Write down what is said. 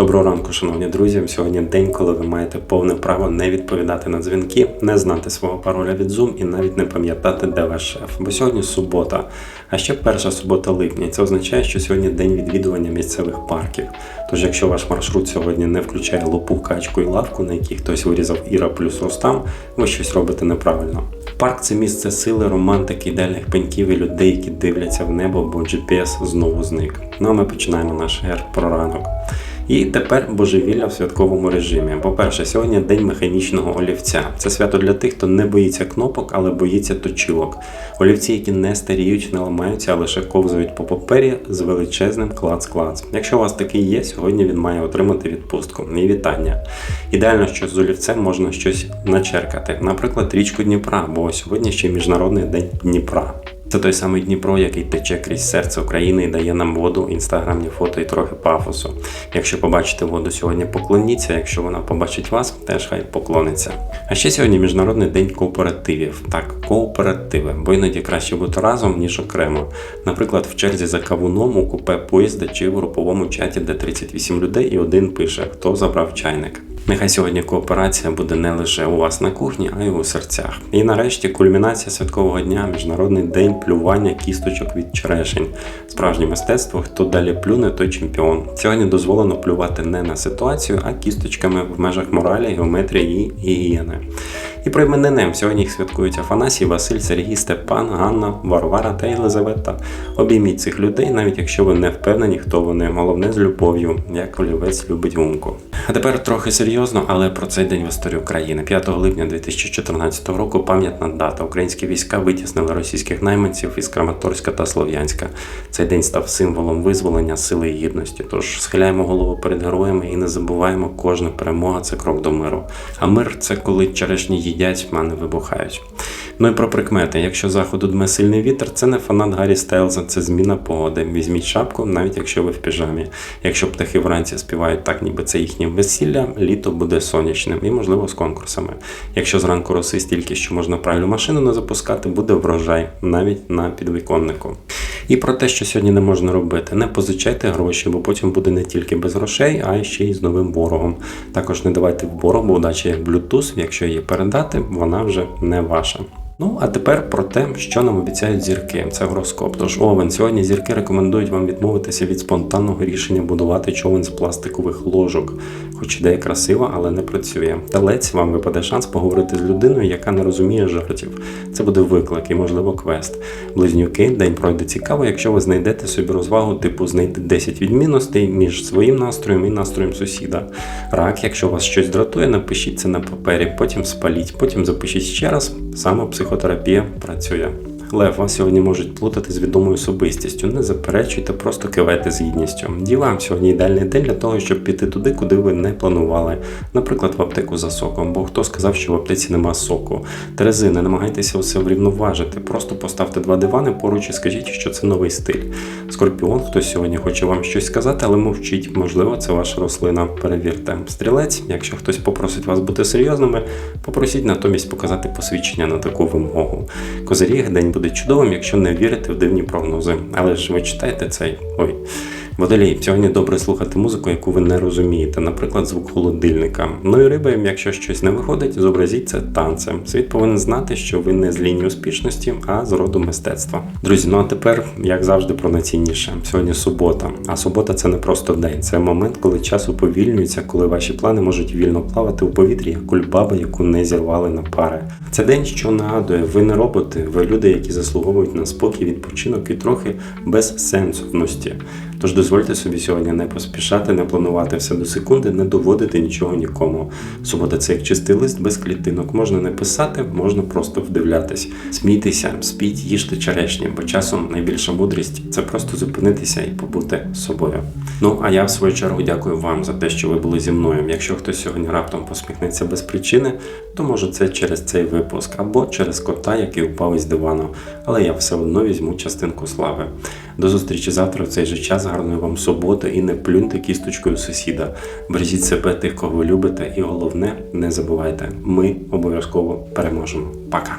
Доброго ранку, шановні друзі. Сьогодні день, коли ви маєте повне право не відповідати на дзвінки, не знати свого пароля від Zoom і навіть не пам'ятати, де ваш шеф. Бо сьогодні субота, а ще перша субота липня. Це означає, що сьогодні день відвідування місцевих парків. Тож, якщо ваш маршрут сьогодні не включає лопу, качку і лавку, на якій хтось вирізав Іра плюс Рустам, ви щось робите неправильно. Парк це місце сили, романтики, ідеальних пеньків і людей, які дивляться в небо, бо GPS знову зник. Ну а ми починаємо наш гер про ранок. І тепер божевілля в святковому режимі. По-перше, сьогодні день механічного олівця. Це свято для тих, хто не боїться кнопок, але боїться точилок. Олівці, які не старіють, не ламаються, а лише ковзують по папері з величезним клац-клац. Якщо у вас такий є, сьогодні він має отримати відпустку. І вітання. Ідеально, що з олівцем можна щось начеркати, наприклад, річку Дніпра, бо сьогодні ще Міжнародний день Дніпра. Це той самий Дніпро, який тече крізь серце України і дає нам воду, інстаграмні фото і трохи пафосу. Якщо побачите воду сьогодні, поклоніться. Якщо вона побачить вас, теж хай поклониться. А ще сьогодні міжнародний день кооперативів. Так, кооперативи, бо іноді краще бути разом ніж окремо. Наприклад, в черзі за кавуном у купе поїзда чи в груповому чаті, де 38 людей, і один пише, хто забрав чайник. Нехай сьогодні кооперація буде не лише у вас на кухні, а й у серцях. І нарешті кульмінація святкового дня міжнародний день плювання кісточок від черешень. Справжнє мистецтво, хто далі плюне, той чемпіон. Сьогодні дозволено плювати не на ситуацію, а кісточками в межах моралі, геометрії і гігієни. І про іменинем сьогодні їх святкують Афанасій, Василь, Сергій, Степан, Ганна, Варвара та Єлизавета. Обійміть цих людей, навіть якщо ви не впевнені, хто вони. Головне з любов'ю, як олівець любить гумку. А тепер трохи серйозно, але про цей день в історії України. 5 липня 2014 року пам'ятна дата. Українські війська витіснили російських найманців із Краматорська та Слов'янська. Цей день став символом визволення сили і гідності. Тож схиляємо голову перед героями і не забуваємо, кожна перемога це крок до миру. А мир це коли черешні їдять, а не вибухають. Ну і про прикмети. Якщо заходу дме сильний вітер, це не фанат Гаррі Стайлза, це зміна погоди. Візьміть шапку, навіть якщо ви в піжамі. Якщо птахи вранці співають так, ніби це їхнє весілля, літо буде сонячним і, можливо, з конкурсами. Якщо зранку роси стільки, що можна пральну машину не запускати, буде врожай навіть на підвіконнику. І про те, що сьогодні не можна робити, не позичайте гроші, бо потім буде не тільки без грошей, а ще й з новим ворогом. Також не давайте в борг, бо як Bluetooth, якщо її передати, вона вже не ваша. Ну, а тепер про те, що нам обіцяють зірки. Це гороскоп. Тож овен сьогодні зірки рекомендують вам відмовитися від спонтанного рішення будувати човен з пластикових ложок, хоч ідея красива, але не працює. Телець вам випаде шанс поговорити з людиною, яка не розуміє жартів. Це буде виклик і, можливо, квест. Близнюки, день пройде цікаво, якщо ви знайдете собі розвагу, типу знайти 10 відмінностей між своїм настроєм і настроєм сусіда. Рак, якщо вас щось дратує, напишіть це на папері, потім спаліть, потім запишіть ще раз. Саме психотерапія працює. Лев, вас сьогодні можуть плутати з відомою особистістю. Не заперечуйте, просто кивайте з гідністю. Діва, сьогодні ідеальний день для того, щоб піти туди, куди ви не планували. Наприклад, в аптеку за соком, бо хто сказав, що в аптеці нема соку. Терези, не намагайтеся усе врівноважити. Просто поставте два дивани поруч і скажіть, що це новий стиль. Скорпіон, хтось сьогодні хоче вам щось сказати, але мовчіть. Можливо, це ваша рослина. Перевірте. Стрілець, якщо хтось попросить вас бути серйозними, попросіть натомість показати посвідчення на таку вимогу. Козиріг, день буде чудовим, якщо не вірите в дивні прогнози. Але ж ви читаєте цей. Ой. Водолій, сьогодні добре слухати музику, яку ви не розумієте, наприклад, звук холодильника. Ну і риби, якщо щось не виходить, зобразіть це танцем. Світ повинен знати, що ви не з лінії успішності, а з роду мистецтва. Друзі, ну а тепер, як завжди, про найцінніше. Сьогодні субота. А субота це не просто день, це момент, коли час уповільнюється, коли ваші плани можуть вільно плавати у повітрі, як кульбаба, яку не зірвали на пари. Це день, що нагадує, ви не роботи, ви люди, які заслуговують на спокій, відпочинок і трохи безсенсовності. Тож дозвольте собі сьогодні не поспішати, не планувати все до секунди, не доводити нічого нікому. Субота це як чистий лист без клітинок. Можна не писати, можна просто вдивлятись. Смійтеся, спіть, їжте черешні, бо часом найбільша мудрість це просто зупинитися і побути собою. Ну а я в свою чергу дякую вам за те, що ви були зі мною. Якщо хтось сьогодні раптом посміхнеться без причини, то може це через цей випуск або через кота, який упав із дивану. Але я все одно візьму частинку слави. До зустрічі завтра в цей же час. Гарної вам суботи і не плюньте кісточкою сусіда. Бережіть себе тих, кого ви любите, і головне, не забувайте, ми обов'язково переможемо. Пока!